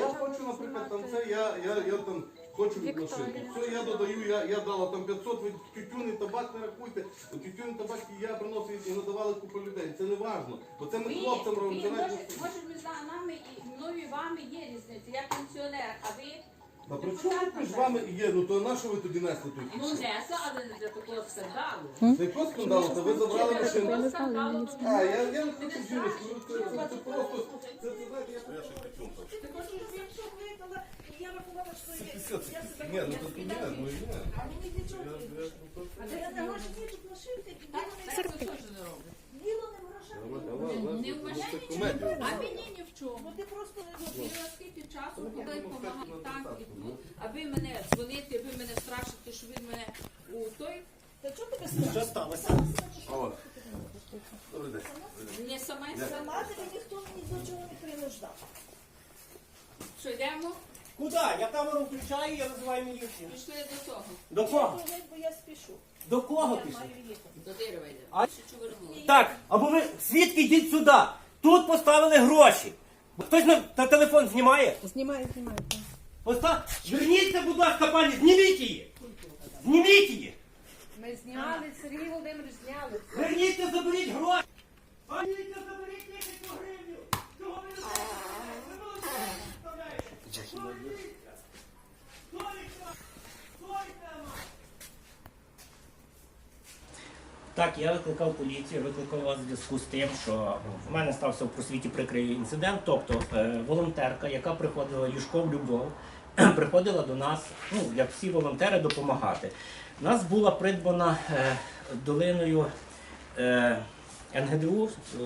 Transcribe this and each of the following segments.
я хочу, наприклад, там це, я, я, я там хочу від. Все, я додаю, я, я дала там 500, ви тютюни, табак не рахуйте. Тютюни, Тютюн табак і я приносив і надавали купу людей. Це не важно. Бо це ми Ви, хлопцям робимо. Це може, навіть... може між нами і мною і вами є різниця. Я пенсіонер, а ви Та при чому між вами є? Ну то на що ви тоді несли тут? ну несла, але не для такого скандалу. Це якого скандалу? Та ви забрали машину. скандалу, то А, я, я не хочу жіночку, це, це, це просто, це, це, знаєте, я я ще хочу. Ти хочеш, щоб я все і я рахувала, що є. Я себе Ні, ну то ні, ну і ні. А мені для чого? Я- ну, то- я можу тут лишити, і Так, діло так не ви теж не робите. діло не в грошах. Але, але, але, Ну, це комедія. А мені ні в чому. Бо ти просто не І наскільки часу, Ну, коли ну, допомагав ну, так і ну, тут, аби мене дзвонити, аби мене страшити, що він мене у той Та чого тебе страшно? Що сталося? Алло. Добрий день. не сама й сама. Сама тебе ніхто ні до чого не принуждав. Що йдемо? Куди? Я камеру включаю, я визиваю міліцію. Пішли до того. До кого? Я бо я спішу. До кого Я пішли? маю їхати. До дерева йдемо. А- Ще? Так, або ви свідки йдіть сюди. Тут поставили гроші. Хтось на, на телефон знімає? Знімаю, знімаю. Поста... Верніться, будь ласка, пані, зніміть її. Зніміть її. Ми зняли, Сергій Володимирович зняли. Верніться, заберіть гроші. Верніться, заберіть тисячу гривень. Чого ви не робите? Ви молодці, представляєте? Верніться. Стойте! Стойте! Так, я викликав поліцію, викликав вас в зв'язку з тим, що в мене стався в просвіті прикрий інцидент. Тобто е, волонтерка, яка приходила Юшков Любов, приходила до нас, ну як всі волонтери, допомагати. У нас була придбана е, долиною е, НГДУ е,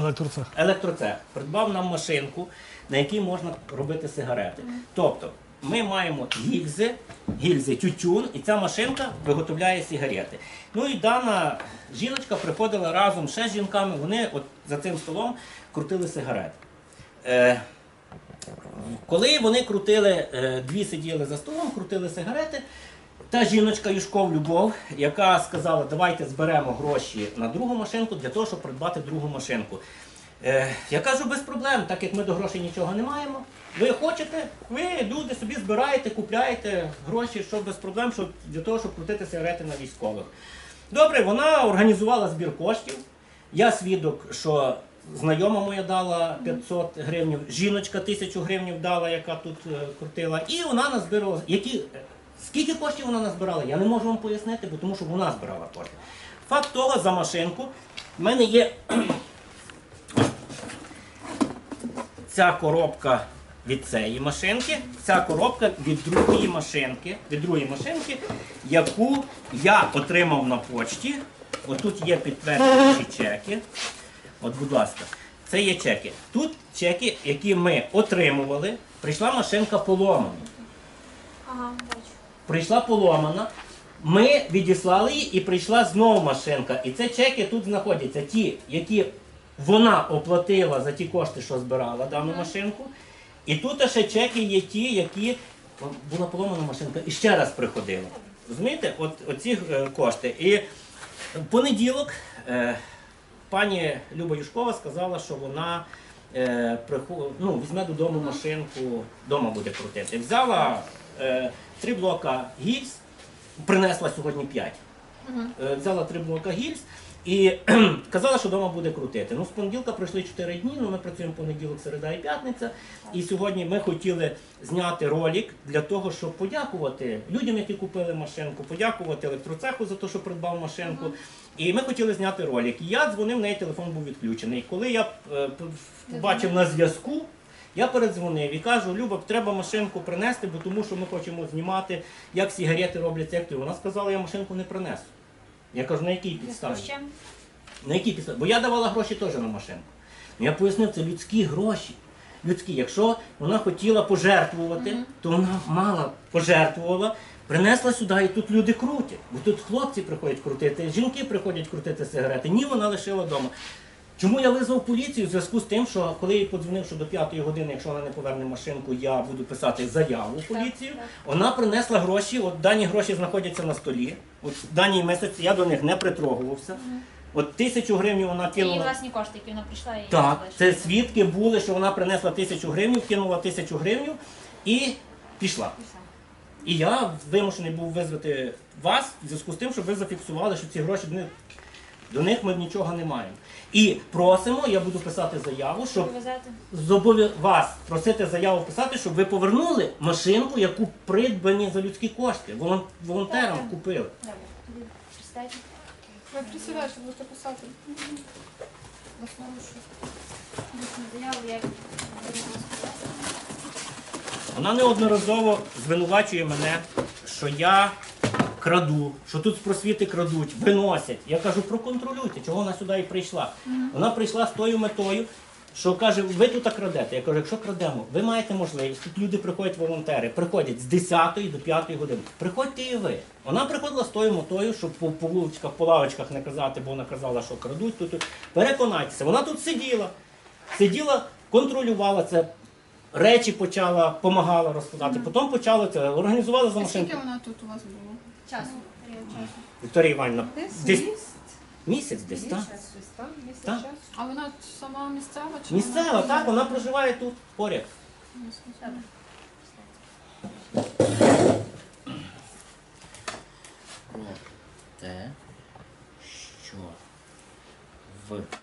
Електроцех. електроцех придбав нам машинку, на якій можна робити сигарети. Тобто ми маємо гільзи, гільзи, тютюн, і ця машинка виготовляє сигарети. Ну і дана жіночка приходила разом ще з жінками, вони от за цим столом крутили сигарети. Е, коли вони крутили, е, дві сиділи за столом, крутили сигарети. Та жіночка Юшков Любов, яка сказала, давайте зберемо гроші на другу машинку для того, щоб придбати другу машинку. Е, я кажу, без проблем, так як ми до грошей нічого не маємо. Ви хочете, ви люди собі збираєте, купляєте гроші, що без проблем, щоб, для того, щоб крутити сигарети на військових. Добре, вона організувала збір коштів. Я свідок, що знайома моя дала 500 гривень, жіночка 1000 гривень дала, яка тут е, крутила, і вона назбирала. Які, скільки коштів вона назбирала, я не можу вам пояснити, бо тому що вона збирала кошти. Факт того, за машинку в мене є ця коробка від цієї машинки, ця коробка від другої машинки, від другої машинки, яку я отримав на почті. Отут є підтверджені чеки. От, будь ласка, це є чеки. Тут чеки, які ми отримували. Прийшла машинка поломана. Ага, бачу. Прийшла поломана. Ми відіслали її і прийшла знову машинка. І це чеки тут знаходяться ті, які вона оплатила за ті кошти, що збирала дану машинку. І тут ще чеки є ті, які була поломана машинка і ще раз приходила. Розумієте? От оці е, кошти. І в понеділок е, пані Люба Юшкова сказала, що вона е, приху- ну, візьме додому машинку, вдома буде крутити. Взяла е, три блока гільз, принесла сьогодні п'ять. Е, взяла три блока гільз і казала, що вдома буде крутити. Ну, з понеділка пройшли 4 дні, ну, ми працюємо понеділок, середа і п'ятниця. І сьогодні ми хотіли зняти ролик для того, щоб подякувати людям, які купили машинку, подякувати електроцеху за те, що придбав машинку. І ми хотіли зняти ролик. І я дзвонив, в неї телефон був відключений. Коли я е, побачив на зв'язку, я передзвонив і кажу, Люба, треба машинку принести, бо тому що ми хочемо знімати, як сигарети робляться. Як ти. Вона сказала, я машинку не принесу. Я кажу, на якій підставі? На якій підставі? Бо я давала гроші теж на машинку. Ну, Я пояснив, це людські гроші. Людські. Якщо вона хотіла пожертвувати, то вона мала пожертвувала, принесла сюди, і тут люди крутять. Бо тут хлопці приходять крутити, жінки приходять крутити сигарети. Ні, вона лишила вдома. Чому я визвав поліцію в зв'язку з тим, що коли я подзвонив, що до п'ятої години, якщо вона не поверне машинку, я буду писати заяву в поліцію. Вона принесла гроші, от дані гроші знаходяться на столі. От дані місяці я до них не притрогувався. От тисячу гривень вона Це її кинула. власні кошти, які вона прийшла і Так, це свідки були, що вона принесла тисячу гривень, кинула тисячу гривень і пішла. І я вимушений був визвати вас в зв'язку з тим, щоб ви зафіксували, що ці гроші них, до них ми нічого не маємо. І просимо, я буду писати заяву, щоб зобов'я... вас просити заяву писати, щоб ви повернули машинку, яку придбані за людські кошти. Волон... Волонтерам Так. купили. Ви присідаєте, будете писати. Вона неодноразово звинувачує мене, що я краду, що тут з просвіти крадуть, виносять. Я кажу, проконтролюйте, чого вона сюди і прийшла. Вона прийшла з тою метою, що каже, ви тут крадете. Я кажу, якщо крадемо, ви маєте можливість. Тут люди приходять волонтери, приходять з 10 до 5 години. Приходьте і ви. Вона приходила з тою метою, щоб по, по вуличках, по лавочках не казати, бо вона казала, що крадуть тут. тут. Переконайтеся, вона тут сиділа. Сиділа, контролювала це. Речі почала, допомагала розкладати, потім почала це, організувала за А скільки вона тут у вас було? Часу. Вікторія Іванівна, Десь десь місяць. місяць десь, так? Місяць, щось там, місяць Так. часу. А вона сама місцева чи Місцева, вона- так, вона проживає тут поряд. Про те, що в